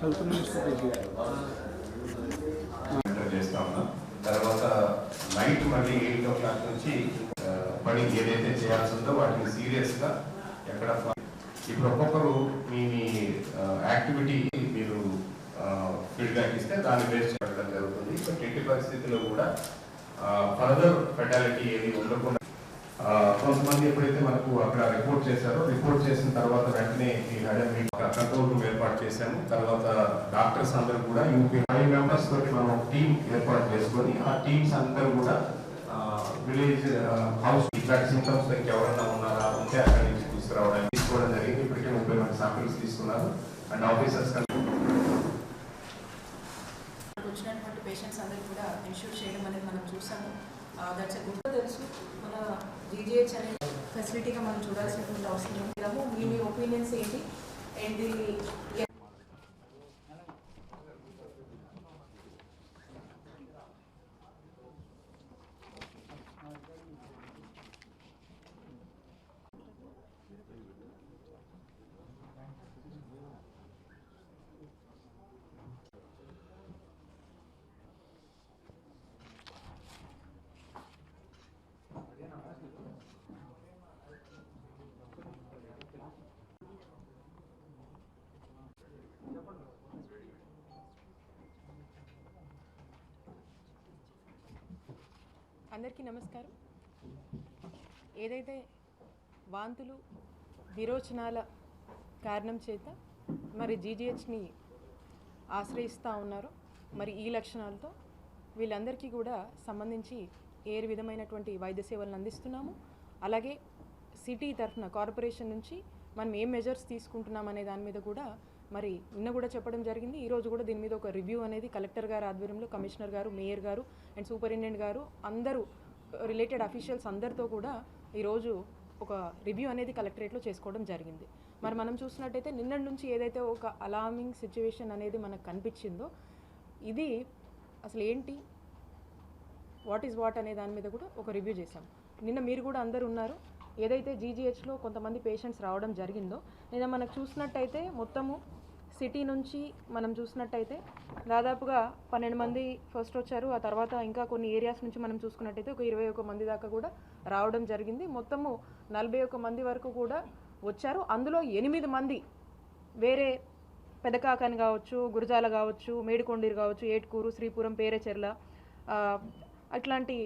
Health minister చేస్తా ఉన్నా తర్వాత నైట్ మళ్ళీ ఎయిట్ ఓ క్లాక్ నుంచి పని ఏదైతే చేయాల్సి ఉందో వాటిని సీరియస్గా ఎక్కడ ఇప్పుడు ఒక్కొక్కరు మీ యాక్టివిటీ మీరు ఫీడ్బ్యాక్ ఇస్తే దాన్ని బేస్ చేయడం జరుగుతుంది. బట్ ఎట్టి పరిస్థితిలో కూడా ఫర్దర్ ఫెటాలిటీ ఏది ఉండకుండా కొంతమంది ఎప్పుడైతే మనకు అక్కడ రిపోర్ట్ చేశారో రిపోర్ట్ చేసిన తర్వాత వెంటనే ఈ కంట్రోల్ రూమ్ ఏర్పాటు చేశాము. తర్వాత డాక్టర్స్ అందరూ కూడా యూపీ ఫైవ్ మెంబర్స్ తోటి మనం ఒక టీం ఏర్పాటు చేసుకొని ఆ టీమ్స్ అందరూ కూడా విలేజ్ హౌస్ ఇట్లాంటి సింటమ్స్ ఎవరైనా ఉన్నారా? ఉంటే అక్కడి నుంచి తీసుకురావడానికి తీసుకోవడం జరిగింది. ఇప్పటికే ముప్పై మంది శాంపిల్స్ తీసుకున్నారు. అండ్ ఆఫీసర్స్ వచ్చినటువంటి పేషెంట్స్ అందరూ కూడా ఇన్షూర్ చేయడం అనేది మనం చూసాము. దట్స్ గుడ్ తెలుసు. మన జీజీహెచ్ అనే ఫెసిలిటీగా మనం చూడాల్సినటువంటి అవసరం ఉంది. మీ మీ ఒపీనియన్స్ ఏంటి? అండ్ అందరికీ నమస్కారం. ఏదైతే వాంతులు విరోచనాల కారణం చేత మరి జీజీహెచ్ని ఆశ్రయిస్తూ ఉన్నారో మరి ఈ లక్షణాలతో వీళ్ళందరికీ కూడా సంబంధించి ఏ విధమైనటువంటి వైద్య సేవలను అందిస్తున్నాము. అలాగే సిటీ తరఫున కార్పొరేషన్ నుంచి మనం ఏం మెజర్స్ తీసుకుంటున్నాం అనే దాని మీద కూడా మరి నిన్న కూడా చెప్పడం జరిగింది. ఈరోజు కూడా దీని మీద ఒక రివ్యూ అనేది కలెక్టర్ గారు ఆధ్వర్యంలో కమిషనర్ గారు మేయర్ గారు అండ్ సూపరింటెండెంట్ గారు అందరూ రిలేటెడ్ అఫీషియల్స్ అందరితో కూడా ఈరోజు ఒక రివ్యూ అనేది కలెక్టరేట్లో చేసుకోవడం జరిగింది. మరి మనం చూసినట్టయితే నిన్నటి నుంచి ఏదైతే ఒక అలార్మింగ్ సిచ్యువేషన్ అనేది మనకు కనిపించిందో ఇది అసలు ఏంటి? వాట్ ఈజ్ వాట్ అనే దాని మీద కూడా ఒక రివ్యూ చేశాం. నిన్న మీరు కూడా అందరు ఉన్నారు. ఏదైతే జీజీహెచ్లో కొంతమంది పేషెంట్స్ రావడం జరిగిందో నిన్న మనకు చూసినట్టయితే మొత్తము సిటీ నుంచి మనం చూసినట్టయితే దాదాపుగా పన్నెండు మంది ఫస్ట్ వచ్చారు. ఆ తర్వాత ఇంకా కొన్ని ఏరియాస్ నుంచి మనం చూసుకున్నట్టయితే ఒక ఇరవై ఒక మంది దాకా కూడా రావడం జరిగింది. మొత్తము నలభై ఒక మంది వరకు కూడా వచ్చారు. అందులో ఎనిమిది మంది వేరే పెదకాకని కావచ్చు గురజాల కావచ్చు మేడికొండీరు కావచ్చు ఏట్కూరు శ్రీపురం పేరేచెర్ల అట్లాంటి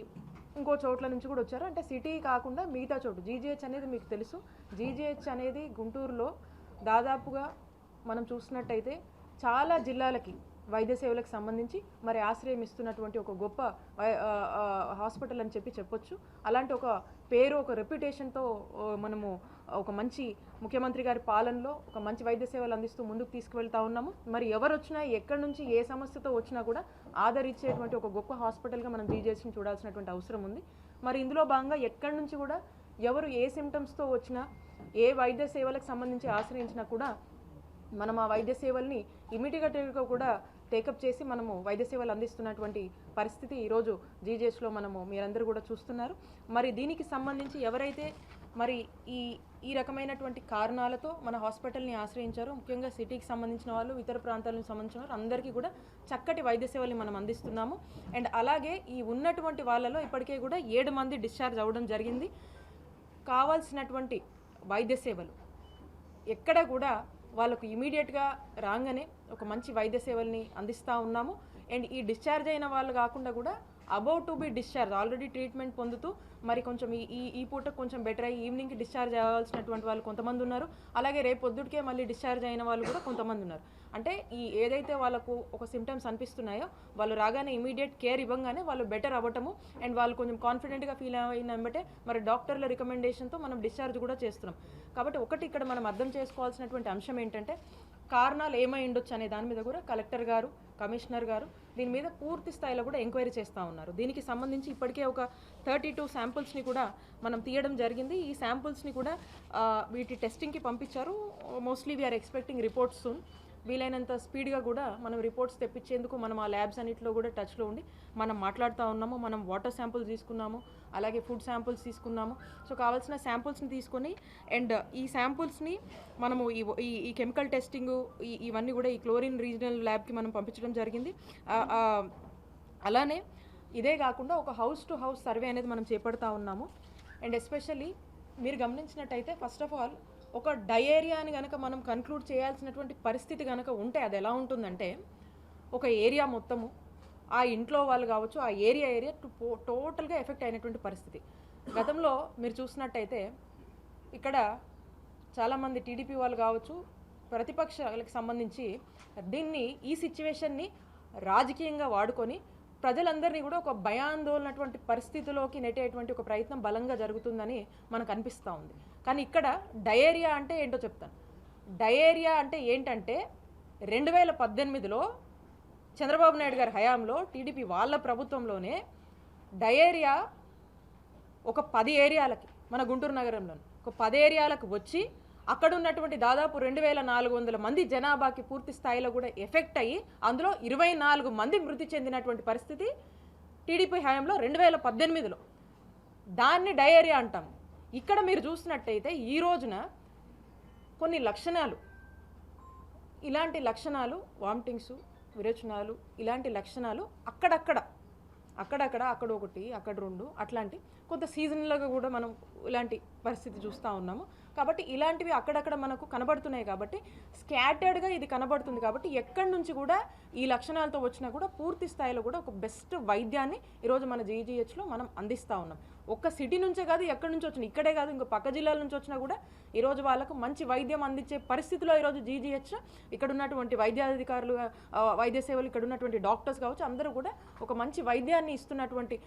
ఇంకో చోట్ల నుంచి కూడా వచ్చారు. అంటే సిటీ కాకుండా మిగతా చోటు. జీజీహెచ్ అనేది మీకు తెలుసు. జీజీహెచ్ అనేది గుంటూరులో దాదాపుగా మనం చూసినట్టయితే చాలా జిల్లాలకి వైద్య సేవలకు సంబంధించి మరి ఆశ్రయం ఇస్తున్నటువంటి ఒక గొప్ప వై- హాస్పిటల్ అని చెప్పి చెప్పొచ్చు. అలాంటి ఒక పేరు ఒక రెప్యుటేషన్తో మనము ఒక మంచి ముఖ్యమంత్రి గారి పాలనలో ఒక మంచి వైద్య సేవలు అందిస్తూ ముందుకు తీసుకువెళ్తా ఉన్నాము. మరి ఎవరు వచ్చినా ఎక్కడి నుంచి ఏ సమస్యతో వచ్చినా కూడా ఆదరించేటువంటి ఒక గొప్ప హాస్పిటల్గా మనం జీజేసిని చూడాల్సినటువంటి అవసరం ఉంది. మరి ఇందులో భాగంగా ఎక్కడి నుంచి కూడా ఎవరు ఏ సిమ్టమ్స్తో వచ్చినా ఏ వైద్య సేవలకు సంబంధించి ఆశ్రయించినా కూడా మనం ఆ వైద్య సేవల్ని ఇమీడియట్గా కూడా టేకప్ చేసి మనము వైద్య సేవలు అందిస్తున్నటువంటి పరిస్థితి ఈరోజు జీజేఎస్లో మనము మీరందరూ కూడా చూస్తున్నారు. మరి దీనికి సంబంధించి ఎవరైతే మరి ఈ ఈ రకమైనటువంటి కారణాలతో మన హాస్పిటల్ని ఆశ్రయించారో ముఖ్యంగా సిటీకి సంబంధించిన వాళ్ళు ఇతర ప్రాంతాలకు సంబంధించిన వారు అందరికీ కూడా చక్కటి వైద్య సేవల్ని మనం అందిస్తున్నాము. అండ్ అలాగే ఈ ఉన్నటువంటి వాళ్ళలో ఇప్పటికే కూడా ఏడు మంది డిశ్చార్జ్ అవ్వడం జరిగింది. కావాల్సినటువంటి వైద్య సేవలు ఎక్కడ కూడా వాళ్ళకు ఇమీడియట్గా రాగానే ఒక మంచి వైద్య సేవల్ని అందిస్తూ ఉన్నాము. అండ్ ఈ డిశ్చార్జ్ అయిన వాళ్ళు కాకుండా కూడా about to be discharge already treatment పొందుతూ మరి కొంచెం ఈ ఈ ఈ పూట కొంచెం బెటర్ అయ్యి ఈవినింగ్కి డిశ్చార్జ్ అవ్వాల్సినటువంటి వాళ్ళు కొంతమంది ఉన్నారు. అలాగే రేపు పొద్దుటికే మళ్ళీ డిశ్చార్జ్ అయిన వాళ్ళు కూడా కొంతమంది ఉన్నారు. అంటే ఈ ఏదైతే వాళ్ళకు ఒక సిమ్టమ్స్ అనిపిస్తున్నాయో వాళ్ళు రాగానే ఇమీడియట్ కేర్ ఇవ్వగానే వాళ్ళు బెటర్ అవ్వటము అండ్ వాళ్ళు కొంచెం కాన్ఫిడెంట్గా ఫీల్ అయిన వెంబటే మరి డాక్టర్ల రికమెండేషన్తో మనం డిశ్చార్జ్ కూడా చేస్తున్నాం. కాబట్టి ఒకటి ఇక్కడ మనం అర్థం చేసుకోవాల్సినటువంటి అంశం ఏంటంటే కారణాలు ఏమై ఉండొచ్చు అనే దాని మీద కూడా కలెక్టర్ గారు కమిషనర్ గారు దీని మీద పూర్తి స్థాయిలో కూడా ఎంక్వైరీ చేస్తూ ఉన్నారు. దీనికి సంబంధించి ఇప్పటికే ఒక థర్టీ టూ శాంపుల్స్ని కూడా మనం తీయడం జరిగింది. ఈ శాంపుల్స్ని కూడా వీటి టెస్టింగ్కి పంపించారు. Mostly we're expecting reports soon. వీలైనంత స్పీడ్గా కూడా మనం రిపోర్ట్స్ తెప్పించేందుకు మనం ఆ ల్యాబ్స్ అన్నింటిలో కూడా టచ్లో ఉండి మనం మాట్లాడుతూ ఉన్నాము మనం వాటర్ శాంపుల్స్ తీసుకున్నాము అలాగే ఫుడ్ శాంపుల్స్ తీసుకున్నాము. సో కావాల్సిన శాంపుల్స్ని తీసుకొని అండ్ ఈ శాంపుల్స్ని మనము ఈ ఈ కెమికల్ టెస్టింగ్ ఇవన్నీ కూడా ఈ క్లోరిన్ రీజనల్ ల్యాబ్కి మనం పంపించడం జరిగింది. అలానే ఇదే కాకుండా ఒక హౌస్ టు హౌస్ సర్వే అనేది మనం చేపడతా ఉన్నాము. అండ్ ఎస్పెషల్లీ మీరు గమనించినట్టయితే ఫస్ట్ ఆఫ్ ఆల్ ఒక డయేరియాని కనుక మనం కన్క్లూడ్ చేయాల్సినటువంటి పరిస్థితి కనుక ఉంటే అది ఎలా ఉంటుందంటే ఒక ఏరియా మొత్తము ఆ ఇంట్లో వాళ్ళు కావచ్చు ఆ ఏరియా ఏరియా టోటల్గా ఎఫెక్ట్ అయినటువంటి పరిస్థితి. గతంలో మీరు చూసినట్టయితే ఇక్కడ చాలామంది టీడీపీ వాళ్ళు కావచ్చు ప్రతిపక్షాలకు సంబంధించి దీన్ని ఈ సిచ్యువేషన్ని రాజకీయంగా వాడుకొని ప్రజలందరినీ కూడా ఒక భయాందోళనటువంటి పరిస్థితిలోకి నెట్టేటువంటి ఒక ప్రయత్నం బలంగా జరుగుతుందని మనకు అనిపిస్తూ ఉంది. కానీ ఇక్కడ డయేరియా అంటే ఏంటో చెప్తాను. డయేరియా అంటే ఏంటంటే రెండు వేల పద్దెనిమిదిలో చంద్రబాబు నాయుడు గారి హయాంలో టీడీపీ వాళ్ళ ప్రభుత్వంలోనే డయేరియా ఒక పది ఏరియాలకి మన గుంటూరు నగరంలో ఒక పది ఏరియాలకు వచ్చి అక్కడ ఉన్నటువంటి దాదాపు రెండు వేల నాలుగు వందల మంది జనాభాకి పూర్తి స్థాయిలో కూడా ఎఫెక్ట్ అయ్యి అందులో ఇరవై నాలుగు మంది మృతి చెందినటువంటి పరిస్థితి టీడీపీ హయాంలో రెండు వేల పద్దెనిమిదిలో. దాన్ని డయేరియా అంటాం. ఇక్కడ మీరు చూసినట్టయితే ఈ రోజున కొన్ని లక్షణాలు ఇలాంటి లక్షణాలు వామిటింగ్స్ విరోచనాలు ఇలాంటి లక్షణాలు అక్కడక్కడ అక్కడక్కడ అక్కడ ఒకటి అక్కడ రెండు అట్లాంటి కొంత సీజనల్గా కూడా మనం ఇలాంటి పరిస్థితి చూస్తూ ఉన్నాము. కాబట్టి ఇలాంటివి అక్కడక్కడ మనకు కనబడుతున్నాయి కాబట్టి స్కాటర్డ్గా ఇది కనబడుతుంది కాబట్టి ఎక్కడి నుంచి కూడా ఈ లక్షణాలతో వచ్చినా కూడా పూర్తి స్థాయిలో కూడా ఒక బెస్ట్ వైద్యాన్ని ఈరోజు మన జీజీహెచ్లో మనం అందిస్తూ ఉన్నాం. ఒక్క సిటీ నుంచే కాదు ఎక్కడి నుంచి వచ్చినా ఇక్కడే కాదు ఇంకో పక్క జిల్లాల నుంచి వచ్చినా కూడా ఈరోజు వాళ్ళకు మంచి వైద్యం అందించే పరిస్థితిలో ఈరోజు జీజీహెచ్ ఇక్కడ ఉన్నటువంటి వైద్యాధికారులు వైద్య సేవలు ఇక్కడ ఉన్నటువంటి డాక్టర్స్ కావచ్చు అందరూ కూడా ఒక మంచి వైద్యాన్ని ఇస్తున్నటువంటి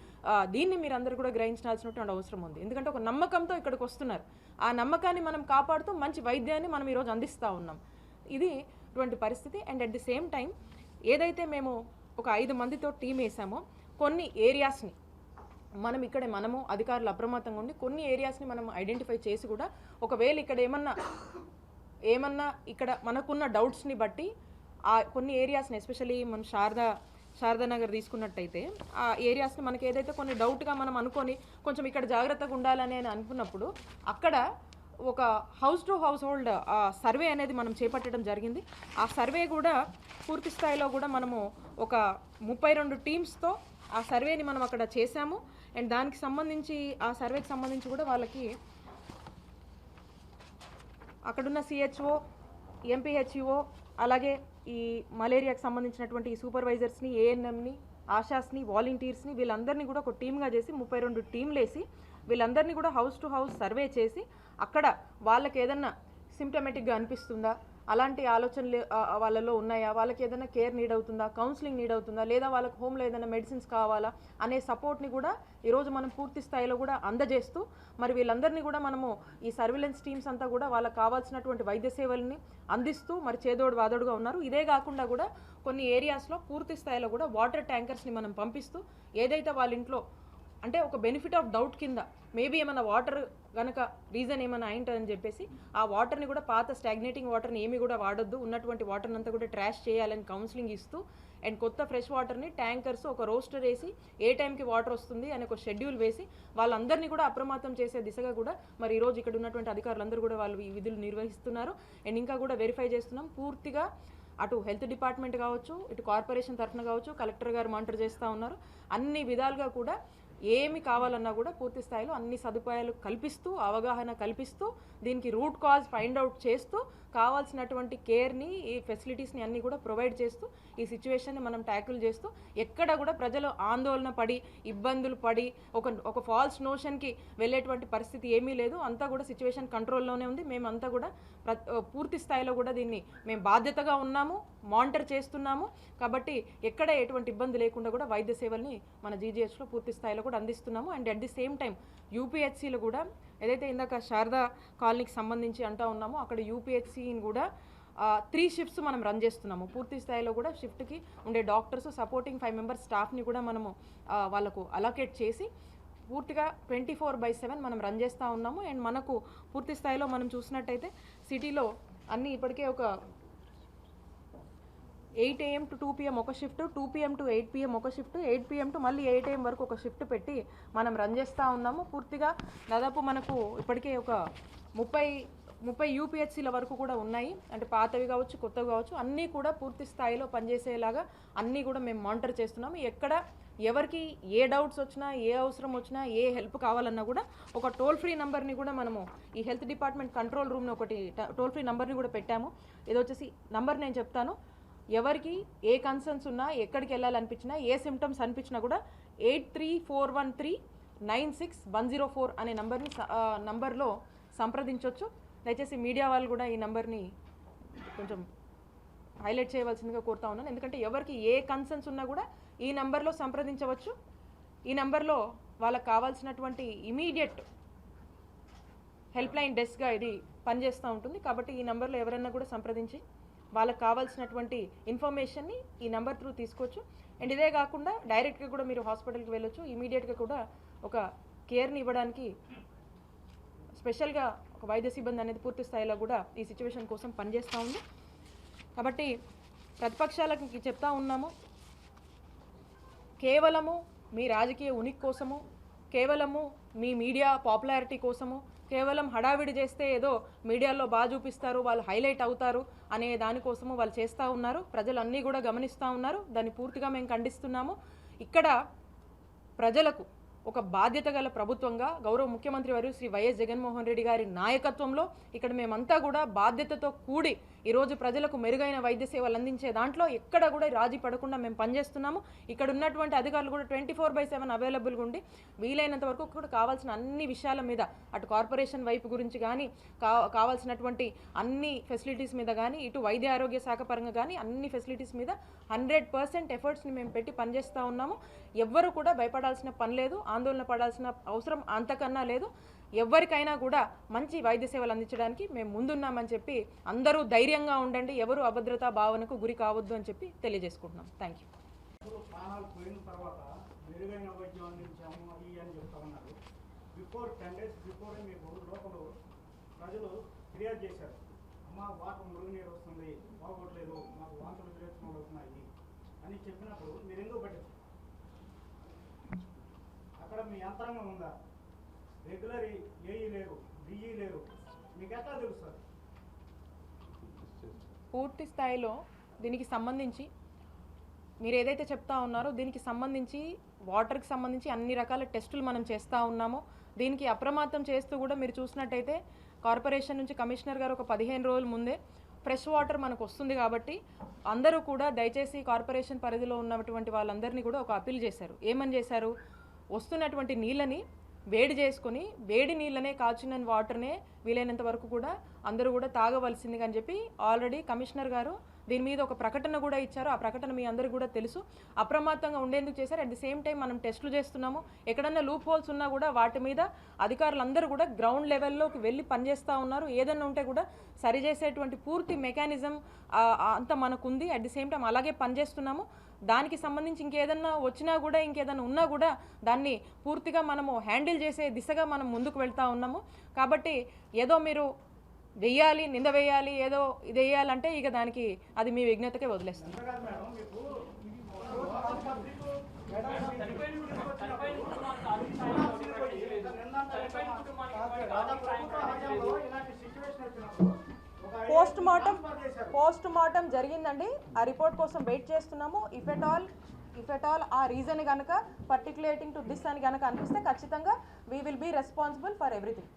దీన్ని మీరు అందరూ కూడా గ్రహించాల్సినటువంటి అవసరం ఉంది. ఎందుకంటే ఒక నమ్మకంతో ఇక్కడికి వస్తున్నారు. ఆ నమ్మకాన్ని మనం కాపాడుతూ మంచి వైద్యాన్ని మనం ఈరోజు అందిస్తూ ఉన్నాం. ఇది ఇటువంటి పరిస్థితి. And at the same time ఏదైతే మేము ఒక ఐదు మందితో టీం వేసామో కొన్ని ఏరియాస్ని మనం ఇక్కడ మనము అధికారులు అప్రమత్తంగా ఉండి కొన్ని ఏరియాస్ని మనం ఐడెంటిఫై చేసి కూడా ఒకవేళ ఇక్కడ ఏమన్నా ఏమన్నా ఇక్కడ మనకున్న డౌట్స్ని బట్టి ఆ కొన్ని ఏరియాస్ని ఎస్పెషల్లీ మనం శారదా శారదానగర్ తీసుకున్నట్టయితే ఆ ఏరియాస్ని మనకి ఏదైతే కొన్ని డౌట్గా మనం అనుకొని కొంచెం ఇక్కడ జాగ్రత్తగా ఉండాలని అనుకున్నప్పుడు అక్కడ ఒక house to house hold survey అనేది మనం చేపట్టడం జరిగింది. ఆ సర్వే కూడా పూర్తి స్థాయిలో కూడా మనము ఒక ముప్పై రెండు టీమ్స్తో ఆ సర్వేని మనం అక్కడ చేశాము. అండ్ దానికి సంబంధించి ఆ సర్వేకి సంబంధించి కూడా వాళ్ళకి అక్కడున్న సిహెచ్ఓ ఎంపీహెచ్ఈఓ అలాగే ఈ మలేరియాకి సంబంధించినటువంటి ఈ సూపర్వైజర్స్ని ఏఎన్ఎంని ఆశాస్ని వాలంటీర్స్ని వీళ్ళందరినీ కూడా ఒక టీమ్గా చేసి ముప్పై రెండు టీంలేసి వీళ్ళందరినీ కూడా హౌస్ టు హౌస్ సర్వే చేసి అక్కడ వాళ్ళకి ఏదన్నా సిమ్టమేటిక్గా అనిపిస్తుందా? అలాంటి ఆలోచనలు వాళ్ళలో ఉన్నాయా? వాళ్ళకి ఏదైనా కేర్ నీడ్ అవుతుందా? కౌన్సిలింగ్ నీడ్ అవుతుందా? లేదా వాళ్ళకి హోమ్లో ఏదైనా మెడిసిన్స్ కావాలా? అనే సపోర్ట్ని కూడా ఈరోజు మనం పూర్తి స్థాయిలో కూడా అందజేస్తూ మరి వీళ్ళందరినీ కూడా మనము ఈ సర్విలెన్స్ టీమ్స్ అంతా కూడా వాళ్ళకి కావాల్సినటువంటి వైద్య సేవల్ని అందిస్తూ మరి చేదోడు వాదోడుగా ఉన్నారు. ఇదే కాకుండా కూడా కొన్ని ఏరియాస్లో పూర్తి స్థాయిలో కూడా వాటర్ ట్యాంకర్స్ని మనం పంపిస్తూ ఏదైతే వాళ్ళ ఇంట్లో అంటే ఒక బెనిఫిట్ ఆఫ్ డౌట్ కింద మేబీ ఏమైనా వాటర్ కనుక రీజన్ ఏమైనా అయింటుందని చెప్పేసి ఆ వాటర్ని కూడా పాత స్టాగ్నేటింగ్ వాటర్ని ఏమి కూడా వాడొద్దు. ఉన్నటువంటి వాటర్ని అంతా కూడా ట్రాష్ చేయాలని కౌన్సిలింగ్ ఇస్తూ అండ్ కొత్త ఫ్రెష్ వాటర్ని ట్యాంకర్స్ ఒక రోస్టర్ వేసి ఏ టైంకి వాటర్ వస్తుంది అని ఒక షెడ్యూల్ వేసి వాళ్ళందరినీ కూడా అప్రమత్తం చేసే దిశగా కూడా మరి ఈరోజు ఇక్కడ ఉన్నటువంటి అధికారులందరూ కూడా వాళ్ళు ఈ విధులు నిర్వహిస్తున్నారు. అండ్ ఇంకా కూడా వెరిఫై చేస్తున్నాం. పూర్తిగా అటు హెల్త్ డిపార్ట్మెంట్ కావచ్చు ఇటు కార్పొరేషన్ తరఫున కావచ్చు కలెక్టర్ గారు మానిటర్ చేస్తూ ఉన్నారు. అన్ని విధాలుగా కూడా ఏమి కావాలన్నా కూడా పూర్తి స్థాయిలో అన్ని సదుపాయాలు కల్పిస్తూ అవగాహన కల్పిస్తూ దీనికి రూట్ కాజ్ ఫైండ్ అవుట్ చేస్తూ కావాల్సినటువంటి కేర్ని ఈ ఫెసిలిటీస్ని అన్నీ కూడా ప్రొవైడ్ చేస్తూ ఈ సిచ్యువేషన్ని మనం ట్యాకిల్ చేస్తూ ఎక్కడ కూడా ప్రజలు ఆందోళన పడి ఇబ్బందులు పడి ఒక ఒక ఫాల్స్ నోషన్కి వెళ్ళేటువంటి పరిస్థితి ఏమీ లేదు. అంతా కూడా సిచ్యువేషన్ కంట్రోల్లోనే ఉంది. మేమంతా కూడా పూర్తి స్థాయిలో కూడా దీన్ని మేము బాధ్యతగా ఉన్నాము మానిటర్ చేస్తున్నాము. కాబట్టి ఎక్కడ ఎటువంటి ఇబ్బంది లేకుండా కూడా వైద్య సేవల్ని మన జీజీహెచ్లో పూర్తి స్థాయిలో కూడా అందిస్తున్నాము. And at the same time యూపీహెచ్సిలో కూడా ఏదైతే ఇందాక శారదా కాలనీకి సంబంధించి అంటూ ఉన్నామో అక్కడ యూపీహెచ్సీని కూడా త్రీ షిఫ్ట్స్ మనం రన్ చేస్తున్నాము. పూర్తి స్థాయిలో కూడా షిఫ్ట్కి ఉండే డాక్టర్స్ సపోర్టింగ్ ఫైవ్ మెంబర్స్ స్టాఫ్ని కూడా మనము వాళ్ళకు అలొకేట్ చేసి పూర్తిగా ట్వంటీ ఫోర్ బై సెవెన్ మనం రన్ చేస్తూ ఉన్నాము. అండ్ మనకు పూర్తి స్థాయిలో మనం చూసినట్టయితే సిటీలో అన్నీ ఇప్పటికే ఒక eight AM to two PM ఒక shift two PM to eight PM ఒక షిఫ్ట్ ఎయిట్ పిఎం టు మళ్ళీ ఎయిట్ ఏఎం వరకు ఒక షిఫ్ట్ పెట్టి మనం రన్ చేస్తూ ఉన్నాము. పూర్తిగా దాదాపు మనకు ఇప్పటికే ఒక ముప్పై ముప్పై యూపీహెచ్సీల వరకు కూడా ఉన్నాయి. అంటే పాతవి కావచ్చు కొత్తవి కావచ్చు అన్నీ కూడా పూర్తి స్థాయిలో పనిచేసేలాగా అన్నీ కూడా మేము మానిటర్ చేస్తున్నాము. ఎక్కడ ఎవరికి ఏ డౌట్స్ వచ్చినా ఏ అవసరం వచ్చినా ఏ హెల్ప్ కావాలన్నా కూడా ఒక టోల్ ఫ్రీ నెంబర్ని కూడా మనము ఈ హెల్త్ డిపార్ట్మెంట్ కంట్రోల్ రూమ్ని ఒకటి టోల్ ఫ్రీ నెంబర్ని కూడా పెట్టాము. ఇది వచ్చేసి నంబర్ నేను చెప్తాను. ఎవరికి ఏ కన్సర్న్స్ ఉన్నా ఎక్కడికి వెళ్ళాలనిపించినా ఏ సిమ్టమ్స్ అనిపించినా కూడా eight three four one three nine six one zero four అనే నంబర్ని నంబర్లో సంప్రదించవచ్చు దయచేసి మీడియా వాళ్ళు కూడా ఈ నంబర్ని కొంచెం హైలైట్ చేయవలసిందిగా కోరుతా ఉన్నాను. ఎందుకంటే ఎవరికి ఏ కన్సర్న్స్ ఉన్నా కూడా ఈ నంబర్లో సంప్రదించవచ్చు. ఈ నంబర్లో వాళ్ళకి కావాల్సినటువంటి ఇమీడియట్ హెల్ప్ లైన్ డెస్క్గా ఇది పనిచేస్తూ ఉంటుంది. కాబట్టి ఈ నెంబర్లో ఎవరైనా కూడా సంప్రదించి వాళ్ళకి కావాల్సినటువంటి ఇన్ఫర్మేషన్ని ఈ నెంబర్ త్రూ తీసుకోవచ్చు. అండ్ ఇదే కాకుండా డైరెక్ట్గా కూడా మీరు హాస్పిటల్కి వెళ్ళొచ్చు. ఇమీడియట్గా కూడా ఒక కేర్ని ఇవ్వడానికి స్పెషల్గా ఒక వైద్య సిబ్బంది అనేది పూర్తి స్థాయిలో కూడా ఈ సిచ్యువేషన్ కోసం పనిచేస్తూ ఉంది. కాబట్టి ప్రతిపక్షాలకి చెప్తా ఉన్నాము. కేవలము మీ రాజకీయ ఉనికి కోసము కేవలము మీ మీడియా పాపులారిటీ కోసము కేవలం హడావిడి చేస్తే ఏదో మీడియాలో బాగా చూపిస్తారు వాళ్ళు హైలైట్ అవుతారు అనే దానికోసము వాళ్ళు చేస్తూ ఉన్నారు. ప్రజలు అన్నీ కూడా గమనిస్తూ ఉన్నారు. దాన్ని పూర్తిగా మేము ఖండిస్తున్నాము. ఇక్కడ ప్రజలకు ఒక బాధ్యత గల ప్రభుత్వంగా గౌరవ ముఖ్యమంత్రి వారు శ్రీ వైఎస్ జగన్మోహన్ రెడ్డి గారి నాయకత్వంలో ఇక్కడ మేమంతా కూడా బాధ్యతతో కూడి ఈరోజు ప్రజలకు మెరుగైన వైద్య సేవలు అందించే దాంట్లో ఎక్కడ కూడా రాజీ పడకుండా మేము పనిచేస్తున్నాము. ఇక్కడ ఉన్నటువంటి అధికారులు కూడా ట్వంటీ ఫోర్ బై సెవెన్ అవైలబుల్గా ఉండి వీలైనంత వరకు కూడా కావాల్సిన అన్ని విషయాల మీద అటు కార్పొరేషన్ వైపు గురించి కానీ కా కావాల్సినటువంటి అన్ని ఫెసిలిటీస్ మీద కానీ ఇటు వైద్య ఆరోగ్య శాఖ పరంగా కానీ అన్ని ఫెసిలిటీస్ మీద హండ్రెడ్ పర్సెంట్ ఎఫర్ట్స్ని మేము పెట్టి పనిచేస్తూ ఉన్నాము. ఎవ్వరు కూడా భయపడాల్సిన పని లేదు ఆందోళన పడాల్సిన అవసరం అంతకన్నా లేదు. ఎవరికైనా కూడా మంచి వైద్య సేవలు అందించడానికి మేము ముందున్నామని చెప్పి అందరూ ధైర్యంగా ఉండండి ఎవరు అభద్రతా భావనకు గురి కావద్దు అని చెప్పి తెలియజేసుకుంటున్నాం. Thank you before ten days మీకు లోపల ప్రజలు ఫిర్యాదు చేశారు. అమ్మ వాటర్ మురుగునీరు వస్తుంది బాగోట్లేదు మాకు వాంతులు విరేచనలు అవుతున్నాయి అని చెప్పినప్పుడు మీరు ఎందుకు పట్టించారు అక్కడ మీ యంత్రాంగం ఉందా? రెగ్యులర్ ఏఈ లేరు డిఈ లేరు. మీకు ఎట్లా తెలుస్తుంది పూర్తి స్థాయిలో దీనికి సంబంధించి మీరు ఏదైతే చెప్తా ఉన్నారో దీనికి సంబంధించి వాటర్కి సంబంధించి అన్ని రకాల టెస్టులు మనం చేస్తూ ఉన్నామో. దీనికి అప్రమత్తం చేస్తూ కూడా మీరు చూసినట్టయితే కార్పొరేషన్ నుంచి కమిషనర్ గారు ఒక పదిహేను రోజుల ముందే ఫ్రెష్ వాటర్ మనకు వస్తుంది కాబట్టి అందరూ కూడా దయచేసి కార్పొరేషన్ పరిధిలో ఉన్నటువంటి వాళ్ళందరినీ కూడా ఒక అప్పీల్ చేశారు. ఏమని చేశారు? వస్తున్నటువంటి నీళ్ళని వేడి చేసుకొని వేడి నీళ్ళనే కాచిన వాటర్నే వీలైనంత వరకు కూడా అందరూ కూడా తాగవలసిందిగా అని చెప్పి ఆల్రెడీ కమిషనర్ గారు దీని మీద ఒక ప్రకటన కూడా ఇచ్చారు. ఆ ప్రకటన మీ అందరికీ కూడా తెలుసు. అప్రమత్తంగా ఉండేందుకు చేశారు. అట్ ది సేమ్ టైం మనం టెస్టులు చేస్తున్నాము. ఎక్కడన్నా లూప్ హోల్స్ ఉన్నా కూడా వాటి మీద అధికారులందరూ కూడా గ్రౌండ్ లెవెల్లోకి వెళ్ళి పనిచేస్తూ ఉన్నారు. ఏదన్నా ఉంటే కూడా సరిచేసేటువంటి పూర్తి మెకానిజం అంతా మనకుంది. అట్ ది సేమ్ టైం అలాగే పనిచేస్తున్నాము. దానికి సంబంధించి ఇంకేదన్నా వచ్చినా కూడా ఇంకేదన్నా ఉన్నా కూడా దాన్ని పూర్తిగా మనము హ్యాండిల్ చేసే దిశగా మనం ముందుకు వెళ్తా ఉన్నాము. కాబట్టి ఏదో మీరు వెయ్యాలి నింద వేయాలి ఏదో ఇది వేయాలంటే ఇక దానికి అది మీ విజ్ఞతకే వదిలేస్తుంది పోస్ట్ మార్టం పోస్ట్ మార్టం జరిగిందండి. ఆ రిపోర్ట్ కోసం వెయిట్ చేస్తున్నాము. If at all if at all ఆ రీజన్ కనుక పర్టికులేటింగ్ టు దిస్ అని కనుక అనిపిస్తే ఖచ్చితంగా we will be responsible for everything